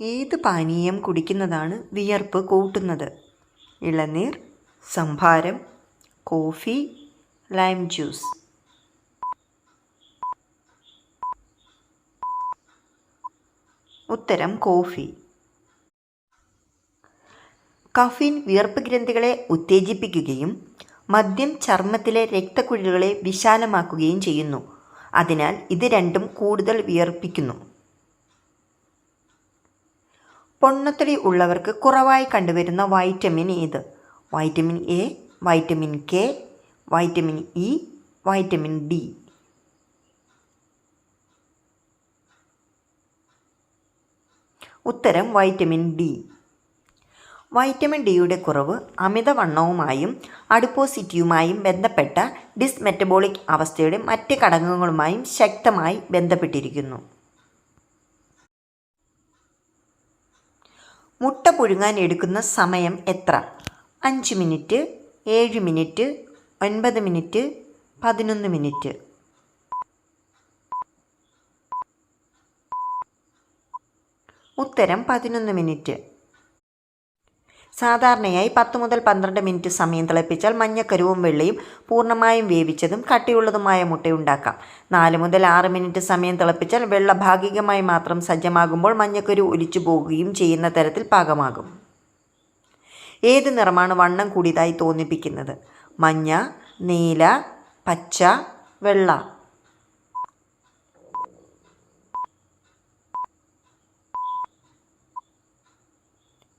ഏത് പാനീയം കുടിക്കുന്നതാണ് വിയർപ്പ് കൂട്ടുന്നത്? ഇളനീർ സംഭാരം കോഫി ലൈം ജ്യൂസ്. ഉത്തരം കോഫി. കഫീൻ വിയർപ്പ് ഗ്രന്ഥികളെ ഉത്തേജിപ്പിക്കുകയും മദ്യം ചർമ്മത്തിലെ രക്തക്കുഴലുകളെ വിശാലമാക്കുകയും ചെയ്യുന്നു. അതിനാൽ ഇത് രണ്ടും കൂടുതൽ വിയർപ്പിക്കുന്നു. പൊണ്ണത്തടി ഉള്ളവർക്ക് കുറവായി കണ്ടുവരുന്ന വൈറ്റമിൻ ഏത്? Vitamin A vitamin K vitamin E vitamin D. ഉത്തരം വൈറ്റമിൻ ഡി. വൈറ്റമിൻ ഡിയുടെ കുറവ് അമിതവണ്ണവുമായും അഡിപ്പോസിറ്റിയുമായും ബന്ധപ്പെട്ട ഡിസ്മെറ്റബോളിക് അവസ്ഥയുടെ മറ്റ് ഘടകങ്ങളുമായും ശക്തമായി ബന്ധപ്പെട്ടിരിക്കുന്നു. മുട്ട പുഴുങ്ങാൻ എടുക്കുന്ന സമയം എത്ര? അഞ്ച് മിനിറ്റ് ഏഴ് മിനിറ്റ് ഒൻപത് മിനിറ്റ് പതിനൊന്ന് മിനിറ്റ്. ഉത്തരം പതിനൊന്ന് മിനിറ്റ്. സാധാരണയായി പത്ത് മുതൽ പന്ത്രണ്ട് മിനിറ്റ് സമയം തിളപ്പിച്ചാൽ മഞ്ഞക്കരുവും വെള്ളയും പൂർണമായും വേവിച്ചതും കട്ടിയുള്ളതുമായ മുട്ടയുണ്ടാക്കാം. നാല് മുതൽ ആറ് മിനിറ്റ് സമയം തിളപ്പിച്ചാൽ വെള്ള ഭാഗികമായി മാത്രം സജ്ജമാകുമ്പോൾ മഞ്ഞക്കരു ഒലിച്ചു പോകുകയും ചെയ്യുന്ന തരത്തിൽ പാകമാകും. ഏത് നിറമാണ് വണ്ണം കൂടിയതായി തോന്നിപ്പിക്കുന്നത്? മഞ്ഞ നീല പച്ച വെള്ള.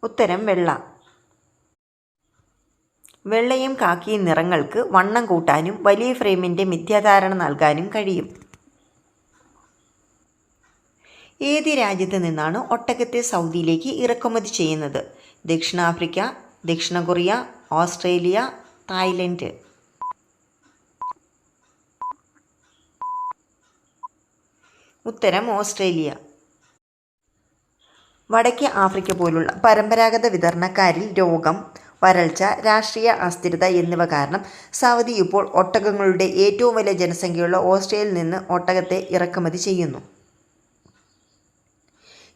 ഉത്തരം വെള്ള. വെള്ളയും കാക്കിയും നിറങ്ങൾക്ക് വണ്ണം കൂട്ടാനും വലിയ ഫ്രെയിമിന്റെ മിഥ്യാധാരണ നൽകാനും കഴിയും. ഏത് രാജ്യത്ത് നിന്നാണ് ഒട്ടകത്തെ സൗദിയിലേക്ക് ഇറക്കുമതി ചെയ്യുന്നത്? ദക്ഷിണാഫ്രിക്ക ദക്ഷിണ കൊറിയ ഓസ്ട്രേലിയ തായ്ലൻഡ്. ഉത്തരം ഓസ്ട്രേലിയ. വടക്കേ ആഫ്രിക്ക പോലുള്ള പരമ്പരാഗത വിതരണക്കാരിൽ രോഗം വരൾച്ച രാഷ്ട്രീയ അസ്ഥിരത എന്നിവ കാരണം സൗദി ഇപ്പോൾ ഒട്ടകങ്ങളുടെ ഏറ്റവും വലിയ ജനസംഖ്യയുള്ള ഓസ്ട്രേലിയയിൽ നിന്ന് ഒട്ടകത്തെ ഇറക്കുമതി ചെയ്യുന്നു.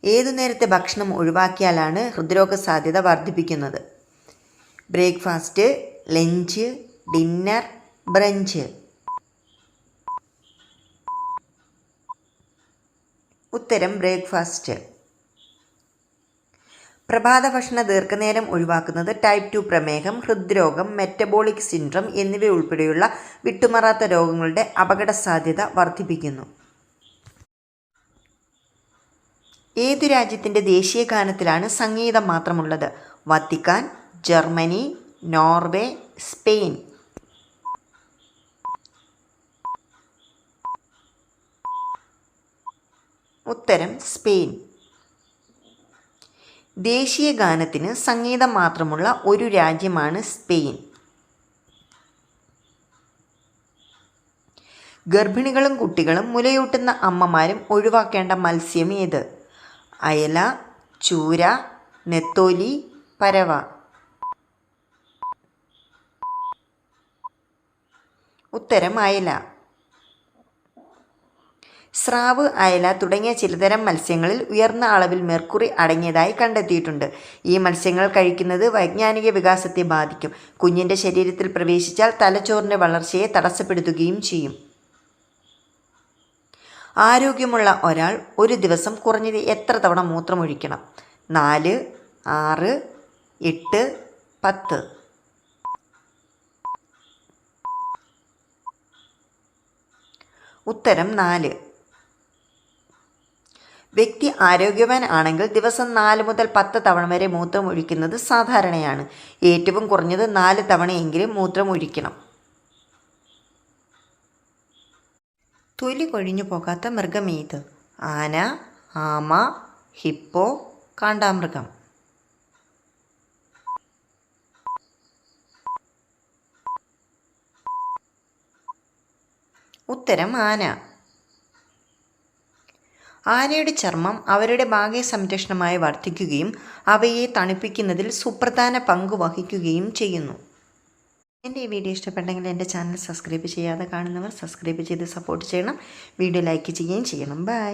ഏതു നേരത്തെ ഭക്ഷണം ഒഴിവാക്കിയാലാണ് ഹൃദ്രോഗ സാധ്യത വർദ്ധിപ്പിക്കുന്നത്? Breakfast lunch dinner brunch. ഉത്തരം ബ്രേക്ക്ഫാസ്റ്റ്. പ്രഭാത ഭക്ഷണ ദീർഘനേരം ഒഴിവാക്കുന്നത് ടൈപ്പ് ടു പ്രമേഹം ഹൃദ്രോഗം മെറ്റബോളിക് സിൻഡ്രം എന്നിവ ഉൾപ്പെടെയുള്ള വിട്ടുമാറാത്ത രോഗങ്ങളുടെ അപകട സാധ്യത വർദ്ധിപ്പിക്കുന്നു. ഏതു രാജ്യത്തിന്റെ ദേശീയ ഗാനത്തിലാണ് സംഗീതം മാത്രമുള്ളത്? Vatican Germany Norway Spain. ഉത്തരം സ്പെയിൻ. ദേശീയ ഗാനത്തിന് സംഗീതം മാത്രമുള്ള ഒരു രാജ്യമാണ് സ്പെയിൻ. ഗർഭിണികളും കുട്ടികളും മുലയൂട്ടുന്ന അമ്മമാരും ഒഴിവാക്കേണ്ട മത്സ്യം ഏത്? അയല ചൂര നെത്തോലി പരവ. ഉത്തരം അയല. സ്രാവ് അയല തുടങ്ങിയ ചിലതരം മത്സ്യങ്ങളിൽ ഉയർന്ന അളവിൽ മെർക്കുറി അടങ്ങിയതായി കണ്ടെത്തിയിട്ടുണ്ട്. ഈ മത്സ്യങ്ങൾ കഴിക്കുന്നത് വൈജ്ഞാനിക വികാസത്തെ ബാധിക്കും. കുഞ്ഞിന്റെ ശരീരത്തിൽ പ്രവേശിച്ചാൽ തലച്ചോറിന്റെ വളർച്ചയെ തടസ്സപ്പെടുത്തുകയും ചെയ്യും. ആരോഗ്യമുള്ള ഒരാൾ ഒരു ദിവസം കുറഞ്ഞത് എത്ര തവണ മൂത്രമൊഴിക്കണം? നാല് ആറ് എട്ട് പത്ത്. ഉത്തരം നാല്. വ്യക്തി ആരോഗ്യവാൻ ആണെങ്കിൽ ദിവസം നാല് മുതൽ പത്ത് തവണ വരെ മൂത്രം ഒഴിക്കുന്നത് സാധാരണയാണ്. ഏറ്റവും കുറഞ്ഞത് നാല് തവണയെങ്കിലും മൂത്രം ഒഴിക്കണം. തൊലി കൊഴിഞ്ഞു പോകാത്ത മൃഗം ഏത്? ആന ആമ ഹിപ്പോ കാണ്ടാമൃഗം. ഉത്തരം ആന. ആനയുടെ ചർമ്മം അവരുടെ ഭാഗ്യ സംരക്ഷണമായി വർദ്ധിക്കുകയും അവയെ തണുപ്പിക്കുന്നതിൽ സുപ്രധാന പങ്ക് വഹിക്കുകയും ചെയ്യുന്നു. എന്റെ ഈ വീഡിയോ ഇഷ്ടപ്പെട്ടെങ്കിൽ എന്റെ ചാനൽ സബ്സ്ക്രൈബ് ചെയ്യാതെ കാണുന്നവർ സബ്സ്ക്രൈബ് ചെയ്ത് സപ്പോർട്ട് ചെയ്യണം. വീഡിയോ ലൈക്ക് ചെയ്യുകയും ചെയ്യണം. ബൈ.